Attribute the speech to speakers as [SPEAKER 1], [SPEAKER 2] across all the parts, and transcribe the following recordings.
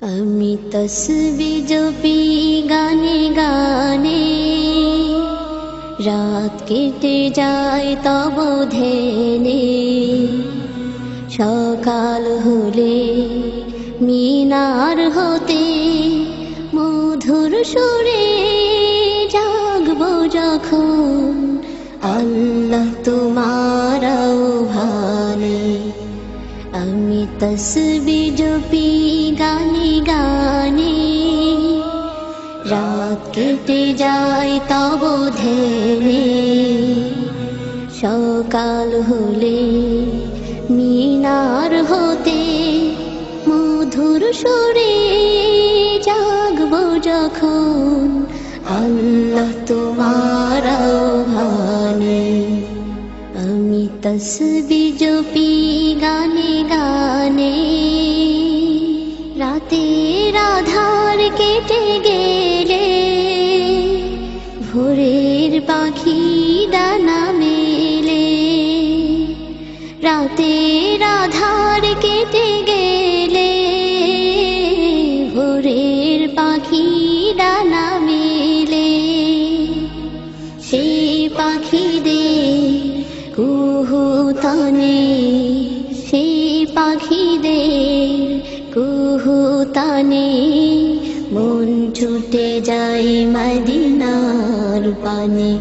[SPEAKER 1] আমি তসবি জপি গানে গানে। রাত কেটে যায় তব ধেনে সকাল হলে মিনার হতে মধুর সুরে জাগব যখন আল্লাহ তোমার আমি তসবি জপি গানে গানে রাত কেটে যায় তব ধেনে সকাল হলে মিনার হতে মধুর সুরে জাগব যখন আল্লাহ তোমার তসবি জপি গানে গানে রাতের আধার কেটে গেলে ভোরের পাখি ডানা মেলে রাতের আধার কেটে গেলে ভোরের পাখি কুহুতানে সেই পাখিদের কুহুতানে মন ছুটে যায় মদিনার পানে।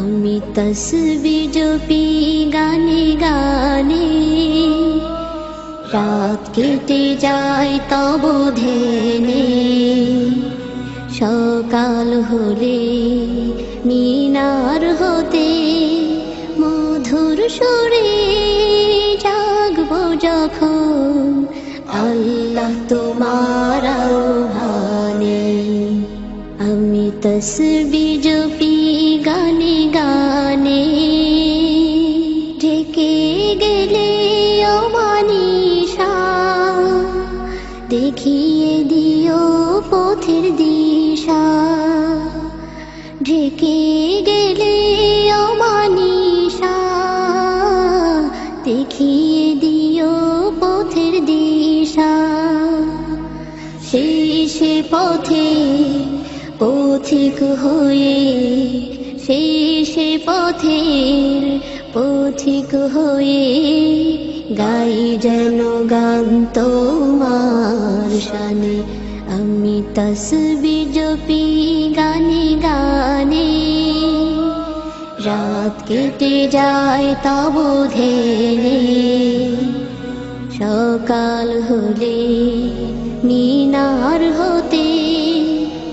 [SPEAKER 1] আমি তসবি জপি গানে গানে। রাত কেটে যায় তব ধেনে সকাল হলে মিনার হতে সুরে জাগব যখন। আল্লাহ তোমার ভানে আমি তসবি জপি গানে গানে। ঢেকে গেলে অমানিসা দেখিয়ে দিও পথের দিশা। ঢেকে গেলে দেখিয়ে দিও পথের দিশা। শেষে পথে পথিক হয়ে, শেষে পথের পথিক হয়ে গাই যেন গান তোমার শানে। আমি তসবি জপি রাত কেটে যায় তব ধেনে সকাল হলে মিনার হতে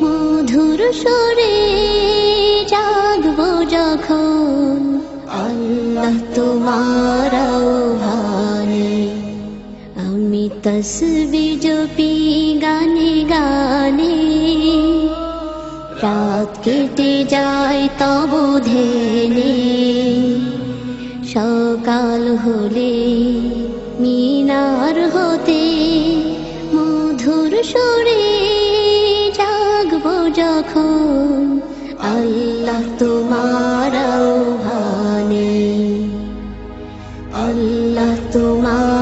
[SPEAKER 1] মধুর সরে জাগব যখন আল্লাহ তোমার ভানে আমি তসবি জপি রাত কেটে যায় তব ধেনে সকাল হলে মিনার হতে মধুর সুরে জাগব যখন আল্লাহ তোমার ভানে আল্লাহ তোমার